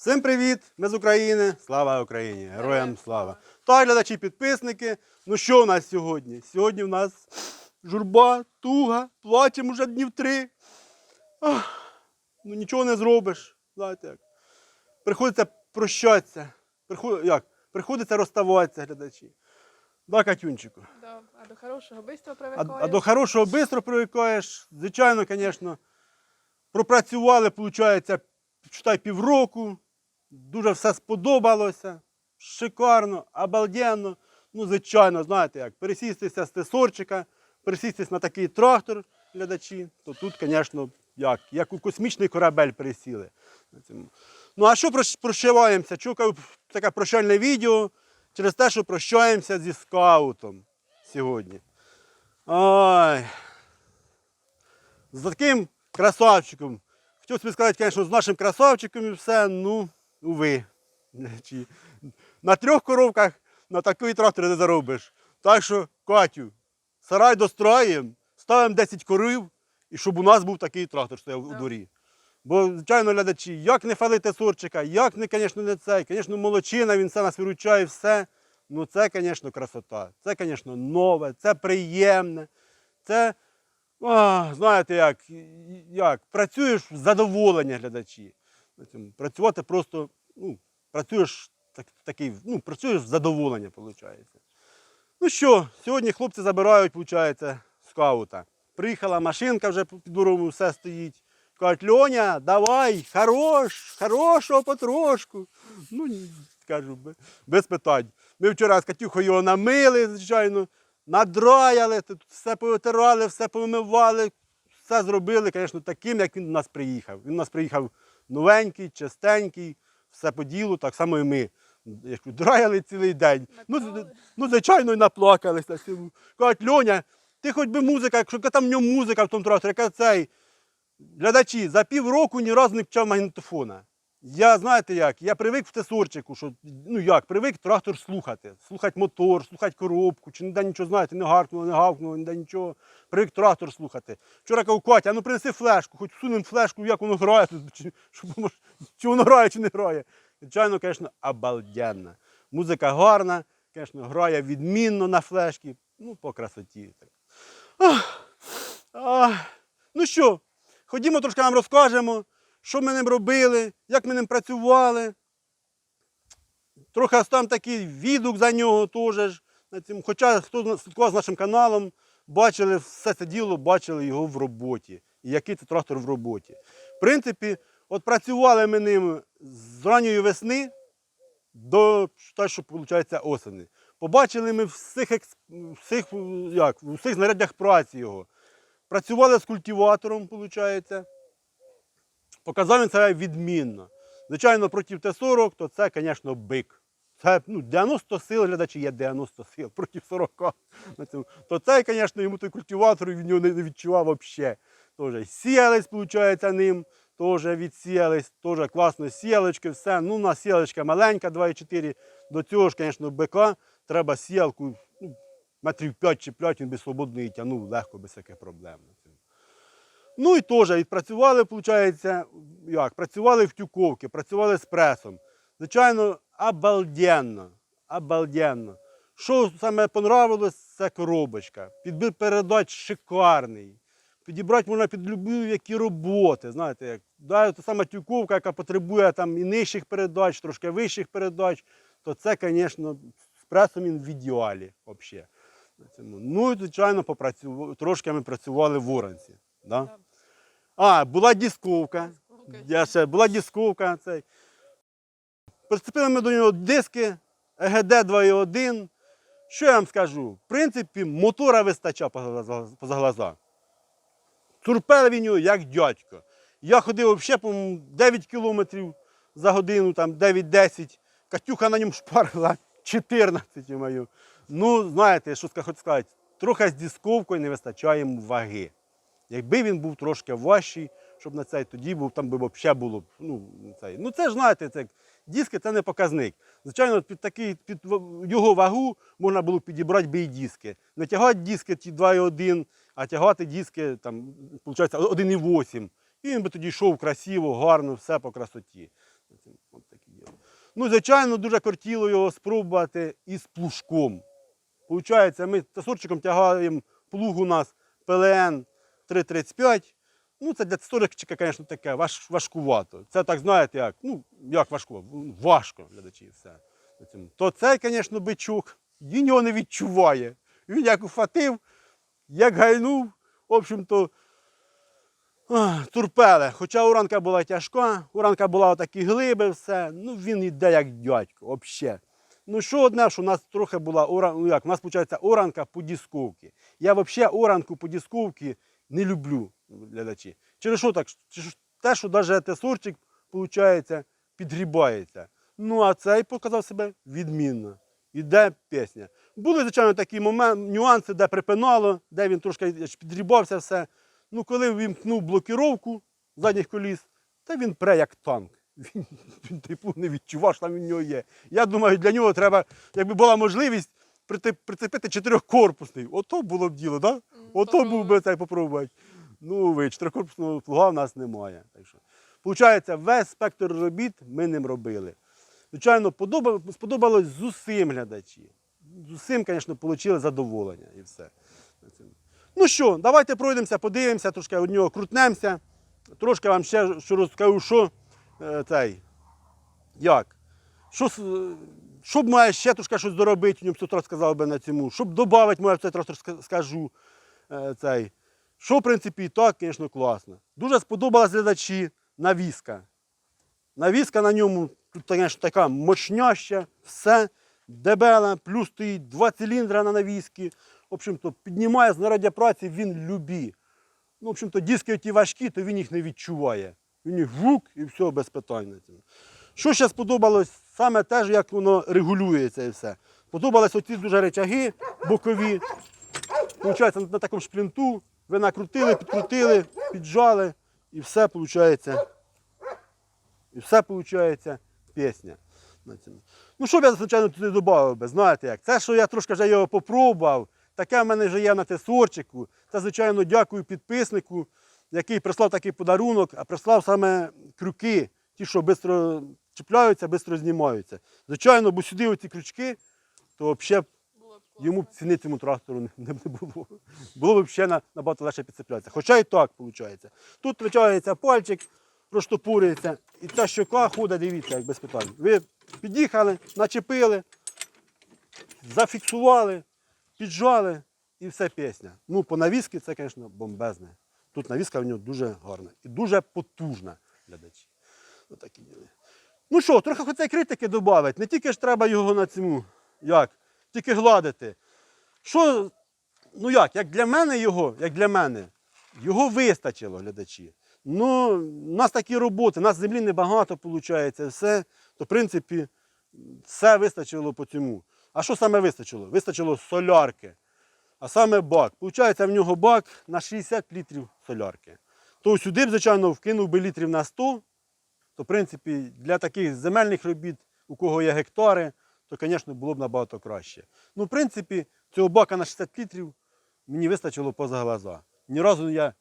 Всім привіт! Ми з України. Слава Україні! Героям слава! Так, глядачі, підписники. Ну що у нас сьогодні? Сьогодні у нас журба, туга, плачемо вже днів три. Ах, ну нічого не зробиш. Знаєте як. Приходиться прощатися. Приход... Як? Приходиться розставатися, глядачі. Да, Катюнчику. Да, а до хорошого А, привикаєш. а до хорошого швидко привикаєш. Звичайно, звісно, пропрацювали, виходить, читай півроку. Дуже все сподобалося. Шикарно, обалденно. Ну, звичайно, знаєте як, пересістися з тесорчика, пересістись на такий трактор, глядачі, то тут, звісно, як, як у космічний корабель пересіли. Ну, а що прощ- прощаємося? Кажу, таке прощальне відео через те, що прощаємося зі скаутом сьогодні. Ой. З таким красавчиком. Хотів собі сказати, звісно, з нашим красавчиком і все, ну, уви. Чи- На трьох коровках на такий трактор не заробиш. Так що, Катю, сарай достроїмо, ставимо 10 корів, і щоб у нас був такий трактор стояв у дворі. Бо, звичайно, глядачі, як не фалити сорчика, як не, звісно, не цей, звісно, молочина, він все нас виручає, все. Ну це, звісно, красота. Це, звісно, нове, це приємне. Це, а, знаєте, як, як, працюєш в задоволення глядачі. Працювати просто, ну, працюєш так, такий, ну, працюєш задоволення, виходить. Ну що, сьогодні хлопці забирають, виходить, скаута. Приїхала машинка, вже під двором все стоїть. Кажуть, Льоня, давай, хорош, хорошого потрошку. Ну, кажу, без питань. Ми вчора з Катюхою його намили, звичайно, надраяли, тут все повитирали, все помивали, все зробили, звісно, таким, як він до нас приїхав. Він до нас приїхав новенький, чистенький, все по ділу, так само і ми. Як драяли цілий день. Ну, ну, звичайно, і наплакалися. Кажуть, Льоня, ти хоч би музика, якщо там в ньому музика в тому тракторі, яка цей. Глядачі, за півроку ні разу не вчав магнітофона. Я, знаєте як, я привик в тесорчику, що, ну як, привик трактор слухати. Слухати мотор, слухати коробку, чи ніде нічого, знаєте, не гаркнуло, не гавкнуло, ніде нічого. Привик трактор слухати. Вчора кажу, Катя, ну принеси флешку, хоч всунемо флешку, як воно грає, чи, чи воно грає, чи не грає. Звичайно, звісно, обалденна. Музика гарна, звісно, грає відмінно на флешці, ну, по красоті. Ах, ах. Ну що, ходімо трошки вам розкажемо, що ми ним робили, як ми ним працювали. Трохи там такий відгук за нього теж. Хоча хто слідкував з нашим каналом, бачили все це діло, бачили його в роботі. І який це трактор в роботі. В принципі, от працювали ми ним з ранньої весни до те, що виходить осені. Побачили ми всіх, всіх, як, всіх знаряддях праці його. Працювали з культиватором, виходить. Показав він себе відмінно. Звичайно, проти Т-40, то це, звісно, бик. Це ну, 90 сил, глядачі, є 90 сил проти 40. То це, звісно, йому той культиватор він його не відчував взагалі. Тоже сіялись, виходить, ним, теж відсіялись, теж класно сіялочки, все. Ну, у нас сіялочка маленька, 2,4. До цього ж, звісно, бика треба сіялку ну, метрів 5 чи 5, він би свободно її тягнув легко, без всяких проблем. Ну і теж відпрацювали, виходить, як? Працювали в тюковці, працювали з пресом. Звичайно, обалденно. Обалденно. Що саме понравилось, це коробочка. Підбір передач шикарний. Підібрати можна під будь-які роботи. Знаєте, як да, та сама тюковка, яка потребує там і нижчих передач, трошки вищих передач, то це, звісно, з пресом він в ідеалі взагалі. Ну і, звичайно, попрацю... трошки ми працювали в Оранці. Да? А, була дисковка. Дисковка. Я ще, була дисковка. Цей. Прицепили ми до нього диски ЕГД 2.1. Що я вам скажу? В принципі, мотора вистачав поза глаза-. Турпели він його як дядько. Я ходив взагалі, по 9 кілометрів за годину, там 9-10. Катюха на ньому шпарила 14 мою. Ну, знаєте, що хочу сказати, трохи з дисковкою не вистачає йому ваги. Якби він був трошки важчий, щоб на цей тоді був, там би взагалі було. Ну, цей. ну це ж знаєте, це, диски це не показник. Звичайно, під такий, під його вагу можна було підібрати би і диски. Не тягати диски ті 2,1, а тягати диски, там, виходить, 1,8. І він би тоді йшов красиво, гарно, все по красоті. Ну, звичайно, дуже кортіло його спробувати із плужком. Получається, ми тесорчиком тягаємо плуг у нас ПЛН 335. Ну, це для тесорчика, звісно, таке важ, важкувато. Це так, знаєте, як, ну, як важко, важко, глядачі, все. То цей, звісно, бичок, він його не відчуває. Він як уфатив, як гайнув, в общем-то, турпеле. Хоча уранка була тяжка, уранка була отакі глиби, все. Ну, він йде як дядько, взагалі. Ну, що одне, що у нас трохи була ну як, у нас, виходить, оранка по дісковці. Я взагалі оранку по дісковці не люблю, глядачі. Через що так? Через те, що навіть тесорчик, виходить, підгрібається. Ну, а цей показав себе відмінно. Іде пісня. Були, звичайно, такі моменти, нюанси, де припинало, де він трошки підрібався все. Ну, коли вімкнув блокіровку задніх коліс, та він пре як танк. Він, він типу не відчував, що там в нього є. Я думаю, для нього треба, якби була можливість прицепити чотирьохкорпусний. Ото було б діло, так? Да? Ото був би цей попробувати. Ну, ви, чотирикорпусного плуга в нас немає. Так що, Получається, весь спектр робіт ми ним робили. Звичайно, подоба- сподобалось з усім глядачі. З усім, звісно, отримали задоволення і все. Ну що, давайте пройдемося, подивимося, трошки від нього крутнемося. Трошки вам ще що розкажу, що е, цей, як. Що, с- е, що б має ще трошки щось доробити, в ньому хтось розказав би на цьому. Щоб додати, може, це трошки скажу. Е, цей. Що, в принципі, і так, звісно, класно. Дуже сподобалась глядачі навіска. Навіска на ньому, тут, звісно, така мощняща, все, дебела, плюс стоїть два циліндра на навіски. В общем-то, піднімає знаряддя праці він любі. Ну, в общем-то, диски ті важкі, то він їх не відчуває. Він їх вук і все без питань. Що ще сподобалось, саме теж, як воно регулюється і все. Подобались оці дуже речаги бокові. Получається, на такому шплінту ви накрутили, підкрутили, піджали, і все виходить. І все виходить пісня. Ну, що б я, звичайно, туди додав би, знаєте як? Це, що я трошки вже його попробував, таке в мене вже є на тесорчику. Це, звичайно, дякую підписнику, який прислав такий подарунок, а прислав саме крюки, ті, що швидко чіпляються, швидко знімаються. Звичайно, бо сюди оці крючки, то взагалі б йому ціни цьому трактору не, було. Було б на- набагато легше підцеплятися. Хоча і так виходить. Тут витягується пальчик, проштопурюється, і ця щока ходить, дивіться, як без питань. Ви під'їхали, начепили, зафіксували, піджали і все пісня. Ну, по навіски це, звісно, бомбезне. Тут навіска в нього дуже гарна і дуже потужна, глядачі. Отакі діли. Ну що, трохи хоч критики додати. Не тільки ж треба його на цьому, як, тільки гладити. Що, ну як, як для мене його, як для мене, його вистачило, глядачі. Ну, у нас такі роботи, у нас землі небагато виходить, все, то в принципі все вистачило по цьому. А що саме вистачило? Вистачило солярки. А саме бак. Получається, в нього бак на 60 літрів солярки. То сюди б, звичайно, вкинув би літрів на 100, то, в принципі, для таких земельних робіт, у кого є гектари, то, звісно, було б набагато краще. Ну, в принципі, цього бака на 60 літрів мені вистачило поза глаза. Ні разу я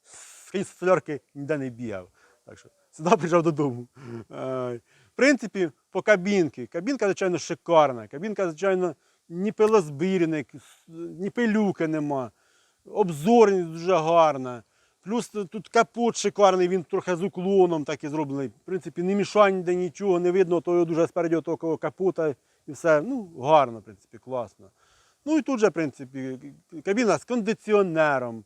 з солярки ніде не бігав. Так що сюди приїжджав додому. В принципі, по кабінки. Кабінка, звичайно, шикарна. Кабінка, звичайно, ні пилозбірник, ні пилюки нема. Обзорність дуже гарна. Плюс тут капот шикарний, він трохи з уклоном так і зроблений. В принципі, не мішань ніде нічого, не видно того дуже спереді того капота і все. Ну, гарно, в принципі, класно. Ну і тут же, в принципі, кабіна з кондиціонером.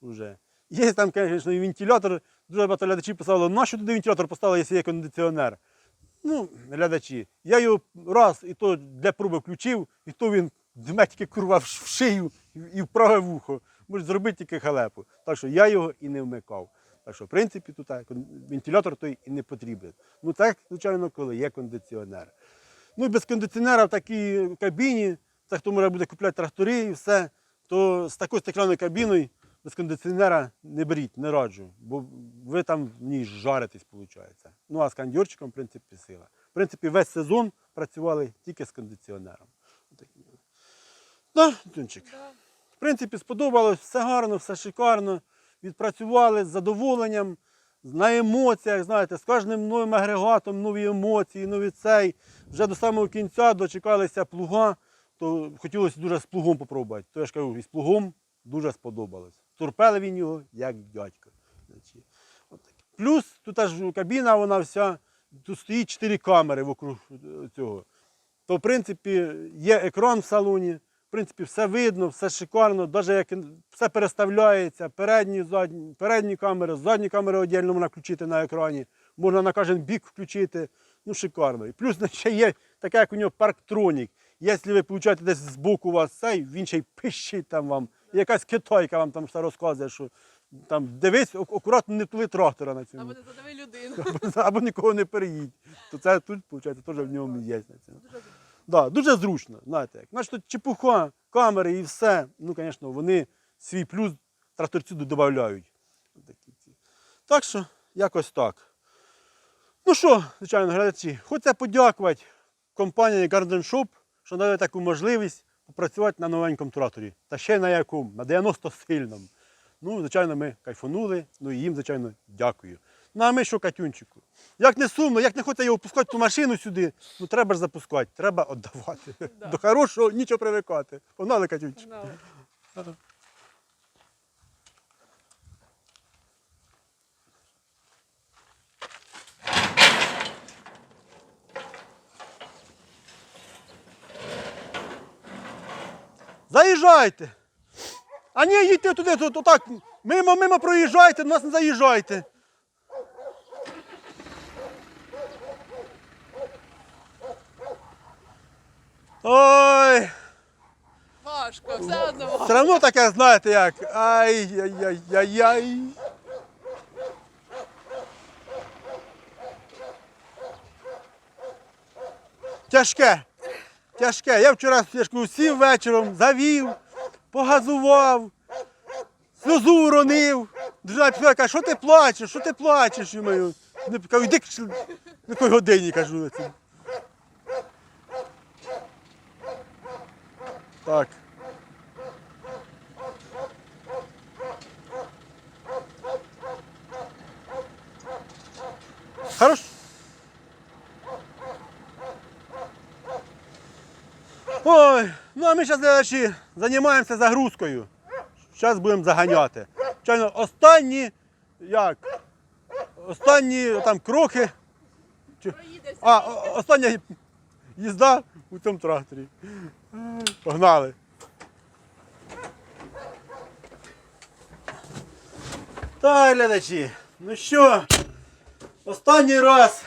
Уже. Є там, звісно, і вентилятор. Дуже багато глядачів писало, нащо туди вентилятор поставили, якщо є кондиціонер. Ну, глядачі, я його раз і то для проби включив, і то він дме тільки курва в шию і в праве вухо. Може зробити тільки халепу. Так що я його і не вмикав. Так що, в принципі, тут вентилятор той і не потрібен. Ну так, звичайно, коли є кондиціонер. Ну і без кондиціонера в такій кабіні, це хто може буде купляти трактори і все, то з такою стеклянною кабіною без кондиціонера не беріть, не раджу, бо ви там в ній жаритесь, виходить. Ну а з кондьорчиком, в принципі, сила. В принципі, весь сезон працювали тільки з кондиціонером. Да. В принципі, сподобалось, все гарно, все шикарно. Відпрацювали з задоволенням. на емоціях, знаєте, з кожним новим агрегатом нові емоції, нові цей. Вже до самого кінця дочекалися плуга, то хотілося дуже з плугом попробувати. То я ж кажу, і з плугом дуже сподобалось. Турпели він його як дядько. Плюс тут аж кабіна, вона вся, тут стоїть чотири камери вокруг е, цього. То, в принципі, є екран в салоні, в принципі, все видно, все шикарно, навіть як все переставляється, передні, задні, передні камери, задні камери віддільно можна включити на екрані, можна на кожен бік включити. Ну, шикарно. І плюс ще є таке, як у нього парктронік. Якщо ви получаєте десь з боку у вас цей, він ще й пищить там вам. І якась китайка вам там все розказує, що там дивись, акуратно не тули трактора на цьому. Або не задави людину. Або нікого не переїдь. То це тут, виходить, теж в ньому є. на цьому. Да, дуже зручно, знаєте як. Значить, тут чепуха, камери і все. Ну, звісно, вони свій плюс тракторцю додають. Так що, якось так. Ну що, звичайно, глядачі, хочеться подякувати компанії Garden Shop, що дали таку можливість попрацювати на новенькому тракторі. Та ще й на якому? На 90 сильному. Ну, звичайно, ми кайфанули, ну і їм, звичайно, дякую. Ну а ми що, Катюнчику? Як не сумно, як не хочеться його пускати ту машину сюди, ну треба ж запускати, треба віддавати. Да. До хорошого нічого привикати. Погнали, Катюнчик. Погнали. Заїжджайте. А ні, їдьте туди, тут, отак, мимо, мимо проїжджайте, до нас не заїжджайте. Ой, Важко, все одно важко. все одно таке, знаєте як. Ай-яй-яй-яй. Тяжке. Тяжке. Я вчора я сів вечором, завів, погазував, сльозу уронив. Дружина пішла, каже, що ти плачеш, що ти плачеш? Я. Кажу, йди на годині кажу. на цьому. Так. Хорош. Ой, ну а ми зараз, глядачі, займаємося загрузкою. Зараз будемо заганяти. Звичайно, останні, як? Останні там кроки. Чи- А, остання їзда у цьому тракторі. Погнали. Так, глядачі, ну що, останній раз.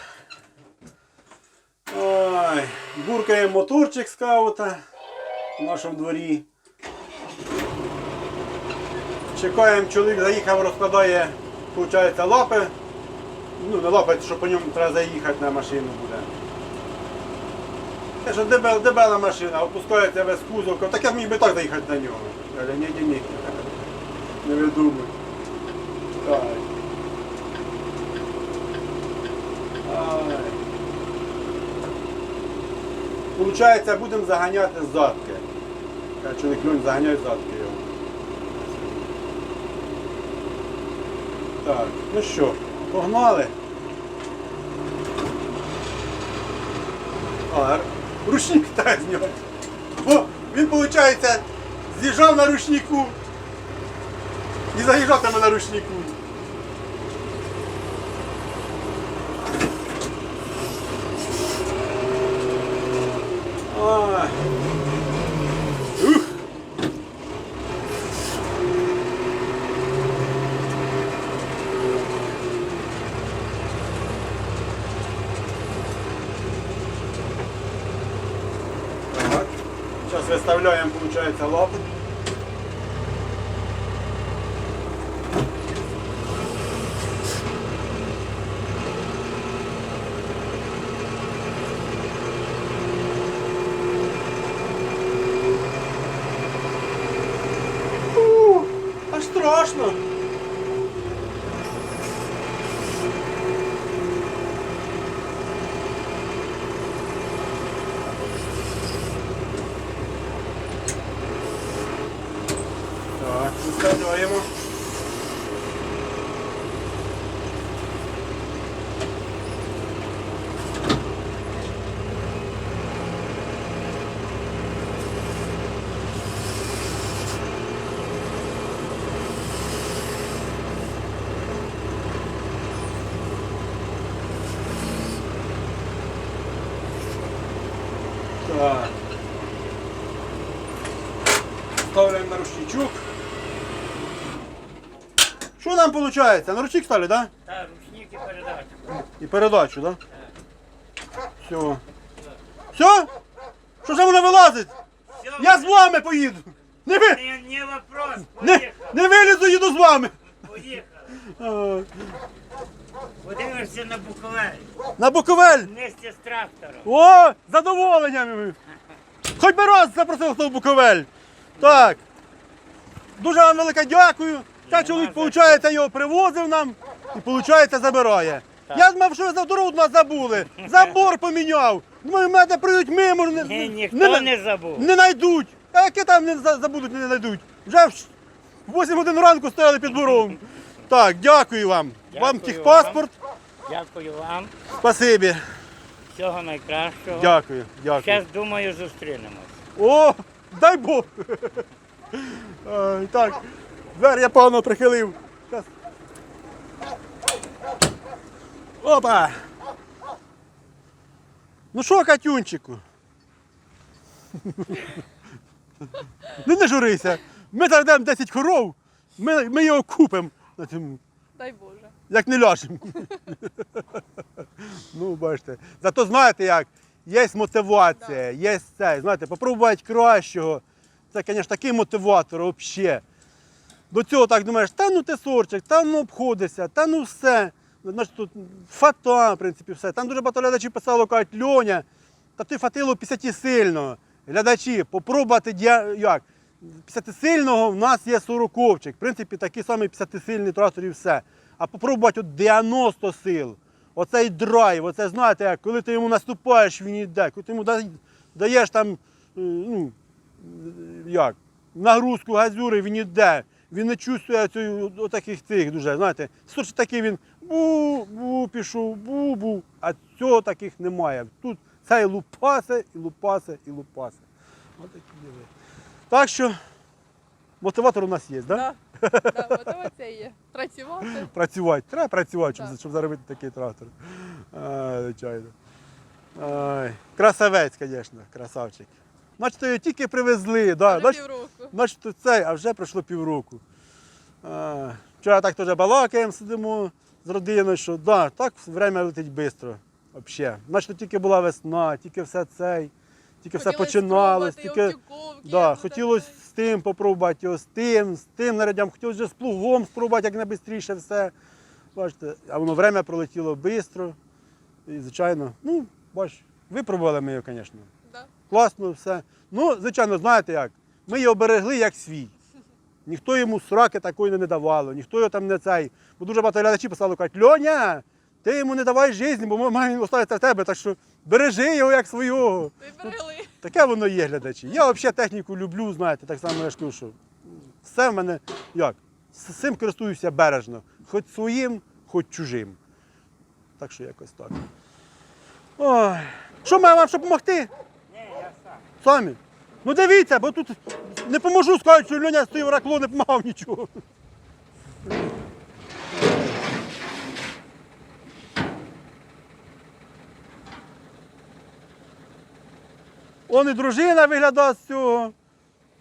Ой, буркає моторчик скаута в нашому дворі. Чекаємо, чоловік заїхав, розкладає, виходить, лапи. Ну, не лапи, що по ньому треба заїхати на машину буде. Це ж дебела, машина, опускається весь кузов. Так я міг би так заїхати на нього. Каже, ні, ні, ні. Не видумуй. Так. Получається, будемо заганяти задки. Каже, чоловік Льонь заганяє задки його. Так, ну що, погнали. Ручник з нього. Бо він, виходить, з'їжджав на ручнику і заїжджатиме на ручнику. Ай. Аж страшно. Так, виставляємо. Так. Ставляємо на рушничок. Що нам виходить? На ручник ставлю, так? Да? Так, ручник і передачу. І передачу, так? Да? Все. Все? Що ж воно вилазить? Все, Я з вами поїду. Не, ви... не, не вопрос, не, поїхав, не вилізу, їду з вами. поїхав. А, Подивишся на Буковель, На Буковель. вместе з трактором. О, задоволенням. Хоч би раз запросив хто в Буковель. Так. Дуже вам велике дякую. Та чоловік, виходить, його привозив нам і, виходить, забирає. Я думав, що ви за дорогу нас забули. Забор поміняв. Думаю, мене прийдуть мимо. Ні, ніхто не, забув. не знайдуть. А які там не забудуть, не знайдуть. Вже в 8 годин ранку стояли під бором. Так, дякую вам. вам Дякую техпаспорт. Дякую вам. Спасибі. Всього найкращого. Дякую, дякую. Зараз, думаю, зустрінемось. О, дай Бог. Ай, так, двері я погано прихилив. Щас. Опа. Ну що, Катюнчику? Ну не журися. Ми зараз 10 коров, ми, ми його купимо. На Дай Боже. Як не ляжемо. ну, бачите. Зато знаєте як, є мотивація, є це, знаєте, попробувати кращого. Це, звісно, такий мотиватор взагалі. До цього так думаєш, та ну ти сорчик, та ну обходишся, та ну все. Значить, тут фата, в принципі, все. Там дуже багато глядачів писало, кажуть, Льоня, та ти фатило 50 сильного. Глядачі, попробувати як? 50 сильного в нас є 40 В принципі, такий самий 50 сильний трактор і все. А попробувати от 90 сил. Оцей драйв, оце знаєте, коли ти йому наступаєш, він йде, коли ти йому даєш там, е, ну, як, нагрузку газюри, він іде. Він не чувствує цю, отаких цих дуже, знаєте, Сорч такий він бу-бу пішов, бу-бу, а цього таких немає. Тут цей лупасе, і лупасе, і лупасе. Отакі діли. Так що мотиватор у нас є, так? Да? Да. Да, мотивація є. Працювати. Працювати. Треба працювати, щоб, щоб заробити такий трактор. А, звичайно. Ай, красавець, звісно, красавчик. Значить, його тільки привезли. Да. Вже півроку. Значить, цей, а вже пройшло півроку. А, Вчора так теж балакаємо, сидимо з родиною, що да, так время летить швидко. Взагалі. Значить, тільки була весна, тільки все цей, тільки все починалось, тільки да, хотілося з тим попробувати з тим, з тим нарядям, хотілося вже з плугом спробувати як найбистріше все. Бачите, а воно время пролетіло швидко. І, звичайно, ну, бач, випробували ми його, звісно Да. класно все. Ну, звичайно, знаєте як, ми його берегли як свій. Ніхто йому сраки такої не давало, ніхто його там не цей. Бо дуже багато глядачів писали, кажуть, Льоня, ти йому не давай життя, бо ми маємо оставитися в тебе, так що бережи його як свого. Таке воно є, глядачі. Я взагалі техніку люблю, знаєте, так само я ж кажу, що все в мене як? З цим користуюся бережно. Хоч своїм, хоч чужим. Так що якось так. Ой. Що маю вам щоб допомогти? Ні, я сам. Самі. Ну дивіться, бо тут не поможу, скажуть, що Льоня стоїв ракло, не допомагав нічого. Он і дружина виглядає з цього.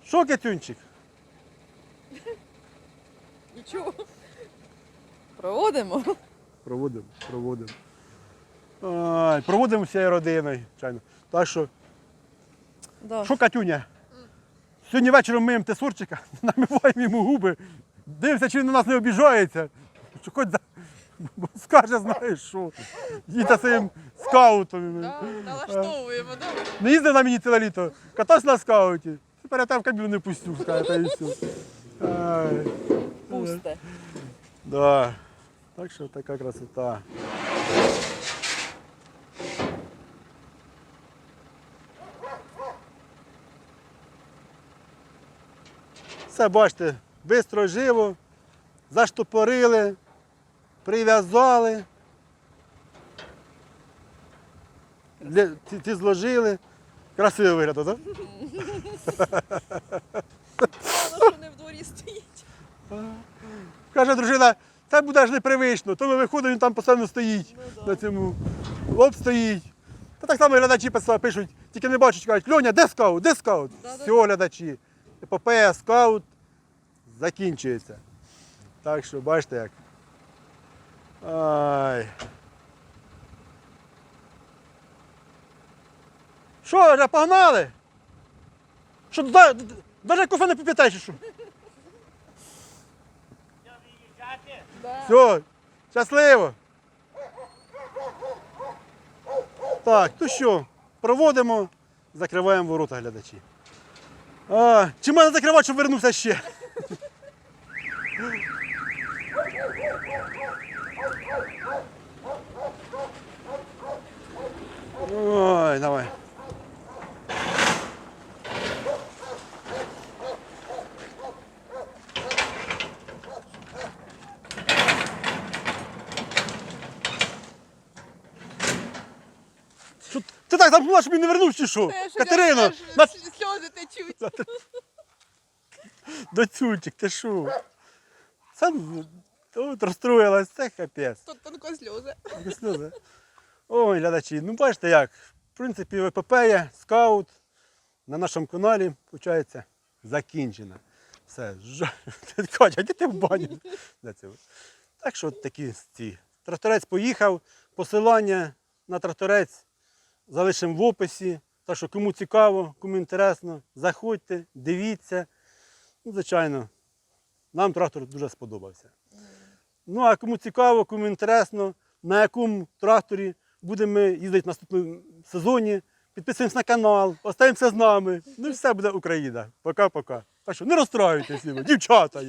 Що, Катюнчик? Нічого. Проводимо. Проводимо, проводимо. Ай, проводимо всією родиною. звичайно. Так що, Да. що, Катюня? Сьогодні вечором миємо тесурчика, намиваємо йому губи. Дивимося, чи він на нас не обіжається. Що хоч за... скаже, знаєш, що їде своїм скаутом. Да, налаштовуємо, да? Не їздив на мені ціле літо, катався на скауті. Тепер я тебе в кабіну не пустю, скаже, та і все. Ай, Пусте. да. Так що така красота. Все, бачите, швидко, живо, заштопорили, прив'язали, ці, ці зложили. Красиво виглядає, так? Що не в дворі стоїть. Каже дружина, це буде ж непривично, то ми виходимо, він там постійно стоїть Ну, на цьому. Оп, стоїть. Та так само глядачі пишуть, тільки не бачать, кажуть, Льоня, де скаут? Де скаут? Да-да-да. Глядачі. Епопея скаут закінчується. Так що, бачите як. Ай. Що, вже погнали? Що, навіть кофе не поп'єте, чи що? Все, щасливо. Так, то що, проводимо, закриваємо ворота глядачі. А, чи мене закривати, щоб вернувся ще? Ой, давай. Що, ти так замкнула, щоб він не вернувся, чи що? Теж, Катерино, теж на... сльози течуть. доцюльчик, ти що? Сам тут розстроїлась, це капець. Тут тонко сльози. Сльози. Ой, глядачі, ну бачите як. В принципі, ВПП, скаут на нашому каналі, виходить, закінчена. Все. Катя, йди ти в баню. Де? Так що такі ці. Тракторець поїхав, посилання на тракторець залишимо в описі. Так що кому цікаво, кому інтересно, заходьте, дивіться. Ну, звичайно, нам трактор дуже сподобався. Ну, а кому цікаво, кому інтересно, на якому тракторі будемо їздити в наступному сезоні, підписуємось на канал, остаємося з нами. Ну і все буде Україна. Пока-пока. Так що не розстраюйтесь, дівчата.